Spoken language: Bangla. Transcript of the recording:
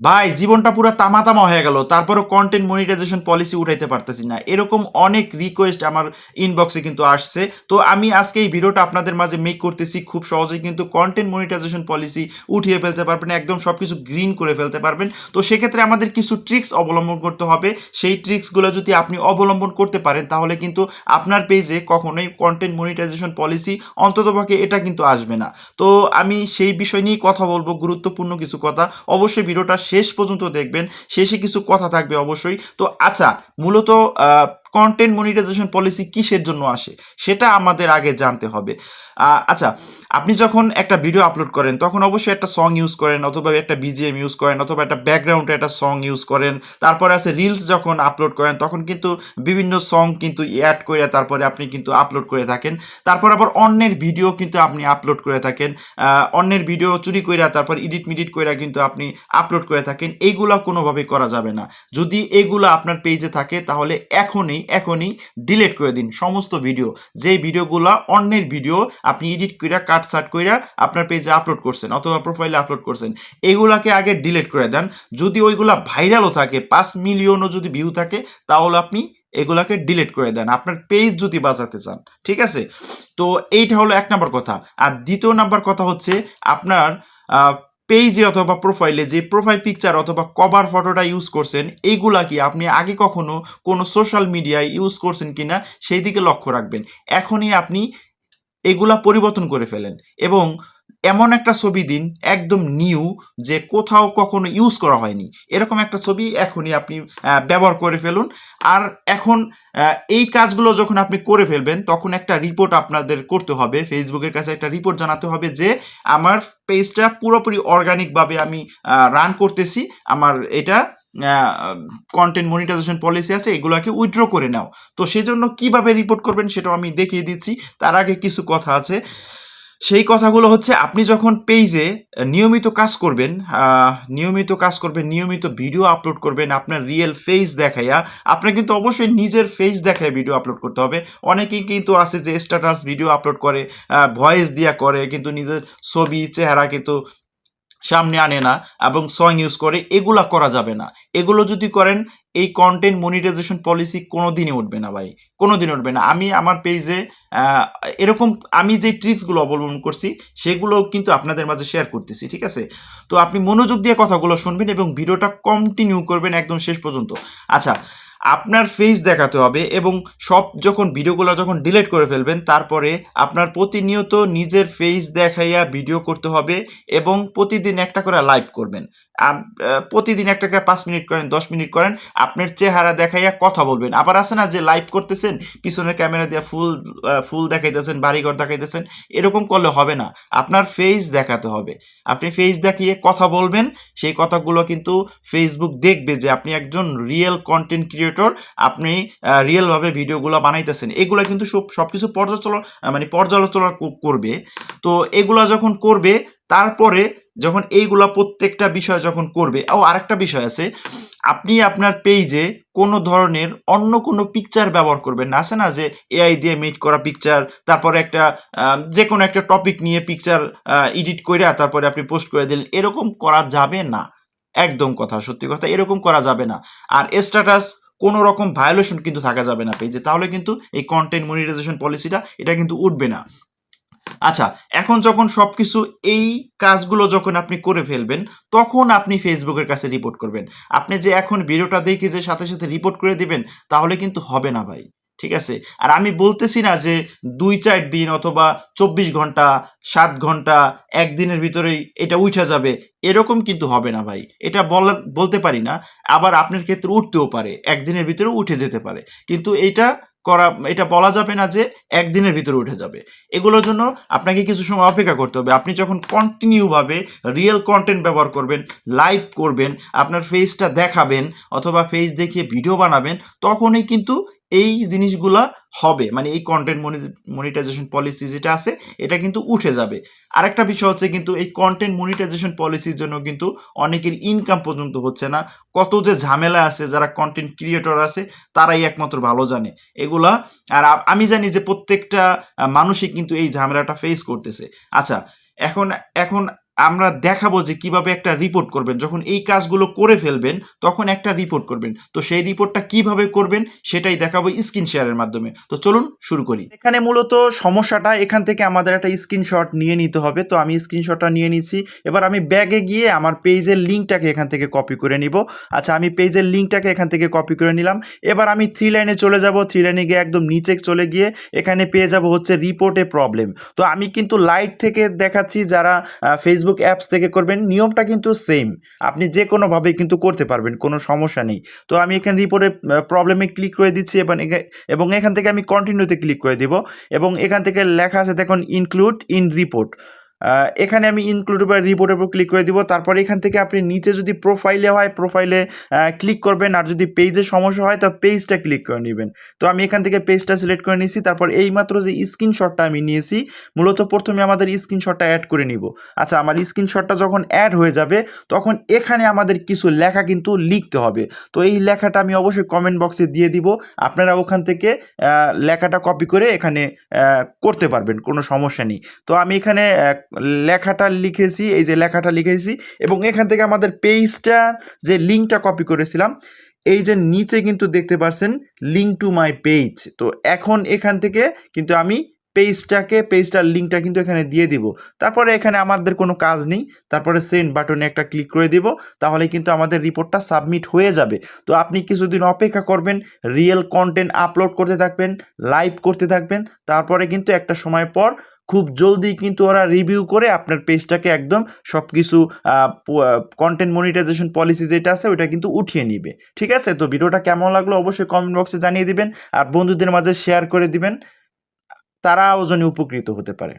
ভাই, জীবনটা পুরো তামা তামা হয়ে গেল। তারপরও কন্টেন্ট মনিটাইজেশন পলিসি উঠাইতে পারতেছি না। এরকম অনেক রিকোয়েস্ট আমার ইনবক্সে কিন্তু আসছে। তো আমি আজকে এই ভিডিওটা আপনাদের মাঝে মেক করতেছি। খুব সহজেই কিন্তু কন্টেন্ট মনিটাইজেশন পলিসি উঠিয়ে ফেলতে পারবেন, একদম সব কিছু গ্রিন করে ফেলতে পারবেন। তো সেক্ষেত্রে আমাদের কিছু ট্রিক্স অবলম্বন করতে হবে। সেই ট্রিক্সগুলো যদি আপনি অবলম্বন করতে পারেন, তাহলে কিন্তু আপনার পেজে কখনোই কন্টেন্ট মনিটাইজেশন পলিসি অন্ততপক্ষে এটা কিন্তু আসবে না। তো আমি সেই বিষয় নিয়েই কথা বলব, গুরুত্বপূর্ণ কিছু কথা। অবশ্যই ভিডিওটা শেষ পর্যন্ত দেখবেন শেষে কিছু কথা থাকবে অবশ্যই। তো আচ্ছা মূলত কন্টেন্ট মনিটাইজেশন পলিসি কিসের জন্য আসে? সেটা আমাদের আগে জানতে হবে। আচ্ছা আপনি যখন একটা ভিডিও আপলোড করেন, তখন অবশ্যই একটা সং ইউজ করেন, অথবা একটা বিজিএম ইউজ করেন, অথবা একটা ব্যাকগ্রাউন্ডে একটা সং ইউজ করেন। তারপরে আছে রিলস যখন আপলোড করেন, তখন কিন্তু বিভিন্ন সং কিন্তু অ্যাড করে তারপরে আপনি কিন্তু আপলোড করে থাকেন। তারপর আবার অন্যের ভিডিও কিন্তু আপনি আপলোড করে থাকেন। অন্যের ভিডিও চুরি কইরা তারপর এডিট মিডিট কইরা কিন্তু আপনি আপলোড করে থাকেন। এইগুলা কোনোভাবেই করা যাবে না। যদি এগুলো আপনার পেজে থাকে, তাহলে এখনই এখনই ডিলিট করে দিন সমস্ত ভিডিও যেই ভিডিওগুলো অন্যের ভিডিও আপনি এডিট কইরা কাট সাট কইরা আপনার পেজে আপলোড করছেন অথবা প্রোফাইলে আপলোড করছেন, এগুলাকে আগে ডিলিট করে দেন। যদি ওইগুলা ভাইরালও থাকে, পাঁচ মিলিয়নও যদি ভিউ থাকে, তাহলে আপনি এগুলাকে ডিলিট করে দেন। আপনার পেজ যদি বাঁচাতে চান, ঠিক আছে? তো এইটা হলো এক নম্বর কথা। আর দ্বিতীয় নাম্বার কথা হচ্ছে আপনার পেজে অথবা প্রোফাইলে যে প্রোফাইল পিকচার অথবা কভার ফটোটা ইউজ করছেন এইগুলা কি আপনি আগে কখনো কোনো সোশ্যাল মিডিয়ায় ইউজ করছেন কিনা সেই দিকে লক্ষ্য রাখবেন। এখনই আপনি এগুলা পরিবর্তন করে ফেলেন এবং এমন একটা ছবি দিন, একদম নিউ যে কোথাও কখনো ইউজ করা হয়নি। এরকম একটা ছবি এখনই আপনি ব্যবহার করে ফেলুন। আর এখন এই কাজগুলো যখন আপনি করে ফেলবেন, তখন একটা রিপোর্ট আপনাদের করতে হবে। ফেসবুকের কাছে একটা রিপোর্ট জানাতে হবে যে, আমার পেজটা পুরোপুরি অর্গানিকভাবে আমি রান করতেছি। আমার এটা কন্টেন্ট মনিটাইজেশন পলিসি আছে, এগুলোকে উইথড্র করে নাও। তো সেজন্য কীভাবে রিপোর্ট করবেন সেটাও আমি দেখিয়ে দিচ্ছি। তার আগে কিছু কথা আছে। সেই কথাগুলো হচ্ছে আপনি যখন পেজে নিয়মিত কাজ করবেন নিয়মিত কাজ করবেন, নিয়মিত ভিডিও আপলোড করবেন, আপনার রিয়েল ফেস দেখাইয়া, আপনার কিন্তু অবশ্যই নিজের ফেস দেখায় ভিডিও আপলোড করতে হবে। অনেকেই কিন্তু আছে যে স্ট্যাটাস ভিডিও আপলোড করে ভয়েস দিয়া করে, কিন্তু নিজের ছবি, চেহারা কিন্তু সামনে আনে না এবং সং ইউজ করে, এগুলা করা যাবে না। এগুলো যদি করেন, এই কন্টেন্ট মনিটাইজেশন পলিসি কোনোদিনই উঠবে না ভাই। কোনোদিন উঠবে না। আমি আমার পেজে এরকম আমি যে ট্রিক্সগুলো অবলম্বন করছি সেগুলো কিন্তু আপনাদের মাঝে শেয়ার করতেছি, ঠিক আছে? তো আপনি মনোযোগ দিয়ে কথাগুলো শুনবেন এবং ভিডিওটা কন্টিনিউ করবেন একদম শেষ পর্যন্ত। আচ্ছা আপনার ফেস দেখাতে হবে এবং সব যখন ভিডিওগুলো যখন ডিলেট করে ফেলবেন, তারপরে আপনার প্রতিনিয়ত নিজের ফেস দেখাইয়া ভিডিও করতে হবে এবং প্রতিদিন একটা করে লাইভ করবেন। প্রতিদিন একটা করে পাঁচ মিনিট করেন, দশ মিনিট করেন, আপনার চেহারা দেখাইয়া কথা বলবেন। আবার আছে না যে লাইভ করতেছেন, পিছনের ক্যামেরা দিয়ে ফুল ফুল দেখাইতেছেন, বাড়িঘর দেখাইতেছেন, এরকম করলে হবে না। আপনার ফেস দেখাতে হবে। আপনি ফেস দেখিয়ে কথা বলবেন, সেই কথাগুলো কিন্তু ফেসবুক দেখবে যে আপনি একজন রিয়েল কন্টেন্ট ক্রিয়েটর আপনি রিয়েলভাবে ভিডিওগুলো বানাইতেছেন। এগুলো কিন্তু সব সব কিছু পর্যালোচনা মানে পর্যালোচনা করবে। তো এগুলো যখন করবে, তারপরে যখন এইগুলা প্রত্যেকটা বিষয় যখন করবে, ও আরেকটা বিষয় আছে, আপনি আপনার পেজে কোনো ধরনের অন্য কোনো পিকচার ব্যবহার করবেন না। আছে না যে এআই দিয়ে মেক করা পিকচার তারপরে একটা যে কোনো একটা টপিক নিয়ে পিকচার এডিট করে তারপরে আপনি পোস্ট করে দিলেন, এরকম করা যাবে না। একদম কথা, সত্যি কথা, এরকম করা যাবে না। আর স্ট্যাটাস কোনো রকম ভায়োলেশন কিন্তু থাকা যাবে না পেজে তাহলে কিন্তু এই কন্টেন্ট মনিটাইজেশন পলিসিটা এটা কিন্তু উঠবে না। আচ্ছা এখন যখন সবকিছু এই কাজগুলো যখন আপনি করে ফেলবেন, তখন আপনি ফেসবুকের কাছে রিপোর্ট করবেন। আপনি যে এখন ভিডিওটা দেখে যে সাথে সাথে রিপোর্ট করে দিবেন, তাহলে কিন্তু হবে না ভাই, ঠিক আছে? আর আমি বলতেছি না যে দুই চার দিন অথবা চব্বিশ ঘণ্টা, সাত ঘণ্টা, একদিনের ভিতরেই এটা উঠে যাবে, এরকম কিন্তু হবে না ভাই। এটা বলা, বলতে পারি না, আবার আপনার ক্ষেত্রে উঠতেও পারে, একদিনের ভিতরে উঠে যেতে পারে। কিন্তু এটা করা, এটা বলা যাবে না যে একদিনের ভিতরে উঠে যাবে। এগুলোর জন্য আপনাকে কিছু সময় অপেক্ষা করতে হবে। আপনি যখন কন্টিনিউভাবে রিয়েল কন্টেন্ট ব্যবহার করবেন লাইভ করবেন, আপনার ফেসটা দেখাবেন, অথবা ফেস দেখিয়ে ভিডিও বানাবেন, তখনই কিন্তু এই জিনিসগুলা হবে। মানে এই কন্টেন্ট মনিটাইজেশন পলিসি যেটা আছে, এটা কিন্তু উঠে যাবে। আরেকটা বিষয় হচ্ছে কিন্তু এই কন্টেন্ট মনিটাইজেশন পলিসির জন্য কিন্তু অনেকের ইনকাম পর্যন্ত হচ্ছে না। কত যে ঝামেলা আছে, যারা কন্টেন্ট ক্রিয়েটর আছে, তারাই একমাত্র ভালো জানে। এগুলা, আর আমি জানি যে প্রত্যেকটা মানুষই কিন্তু এই ঝামেলাটা ফেস করতেছে। আচ্ছা এখন এখন আমরা দেখাবো যে কীভাবে একটা রিপোর্ট করবেন। যখন এই কাজগুলো করে ফেলবেন, তখন একটা রিপোর্ট করবেন। তো সেই রিপোর্টটা কীভাবে করবেন, সেটাই দেখাবো স্ক্রিন শেয়ারের মাধ্যমে। তো চলুন শুরু করি। এখানে মূলত সমস্যাটা, এখান থেকে আমাদের একটা স্ক্রিনশট নিয়ে নিতে হবে। তো আমি স্ক্রিনশটটা নিয়ে নিচ্ছি। এবার আমি ব্যাগে গিয়ে আমার পেজের লিঙ্কটাকে এখান থেকে কপি করে নিব। আচ্ছা আমি পেজের লিঙ্কটাকে এখান থেকে কপি করে নিলাম। এবার আমি থ্রি লাইনে চলে যাব। থ্রি লাইনে গিয়ে একদম নিচে চলে গিয়ে এখানে পেয়ে যাব হচ্ছে রিপোর্টে প্রবলেম তো আমি কিন্তু লাইট থেকে দেখাচ্ছি যারা ফেসবুক অ্যাপস থেকে করবেন, নিয়মটা কিন্তু সেম আপনি যে কোনোভাবেই কিন্তু করতে পারবেন, কোনো সমস্যা নেই। তো আমি এখানে রিপোর্টে প্রবলেমে ক্লিক করে দিচ্ছি এবং এবং এখান থেকে আমি কন্টিনিউতে ক্লিক করে দিব। এবং এখান থেকে লেখা আছে দেখুন ইনক্লুড ইন রিপোর্ট এখানে আমি ইনক্লুড বা রিপোর্টের উপর ক্লিক করে দিব। তারপরে এখান থেকে আপনি নিচে যদি প্রোফাইলে হয় প্রোফাইলে ক্লিক করবেন। আর যদি পেজে সমস্যা হয়, তো পেজটা ক্লিক করে নেবেন। তো আমি এখান থেকে পেজটা সিলেক্ট করে নিয়েছি তারপর এইমাত্র যে স্ক্রিনশটটা আমি নিয়েছি, মূলত প্রথমে আমাদের স্ক্রিনশটটা অ্যাড করে নিব। আচ্ছা আমার স্ক্রিনশটটা যখন অ্যাড হয়ে যাবে, তখন এখানে আমাদের কিছু লেখা কিন্তু লিখতে হবে। তো এই লেখাটা আমি অবশ্যই কমেন্ট বক্সে দিয়ে দিব। আপনারা ওখান থেকে লেখাটা কপি করে এখানে করতে পারবেন, কোনো সমস্যা নেই। তো আমি এখানে লেখাটা লিখেছি, এই যে লেখাটা লিখেছি এবং এখান থেকে আমাদের পেজটা যে লিঙ্কটা কপি করেছিলাম, এই যে নিচে কিন্তু দেখতে পাচ্ছেন লিঙ্ক টু মাই পেজ তো এখন এখান থেকে কিন্তু আমি পেজটাকে পেজটার লিঙ্কটা কিন্তু এখানে দিয়ে দিব। তারপরে এখানে আমাদের কোনো কাজ নেই, তারপরে সেন্ড বাটনে একটা ক্লিক করে দিব, তাহলে কিন্তু আমাদের রিপোর্টটা সাবমিট হয়ে যাবে। তো আপনি কিছুদিন অপেক্ষা করবেন রিয়েল কন্টেন্ট আপলোড করতে থাকবেন লাইভ করতে থাকবেন, তারপরে কিন্তু একটা সময় পর খুব জলদি কিন্তু ওরা রিভিউ করে আপনার পেজটাকে একদম সব কিছু কন্টেন্ট মনিটাইজেশন পলিসি যেটা আছে ওটা কিন্তু উঠিয়ে নিবে। ঠিক আছে? তো ভিডিওটা কেমন লাগল অবশ্যই কমেন্ট বক্সে জানিয়ে দিবেন। আর বন্ধুদের মাঝে শেয়ার করে দিবেন। তারাও যেন উপকৃত হতে পারে।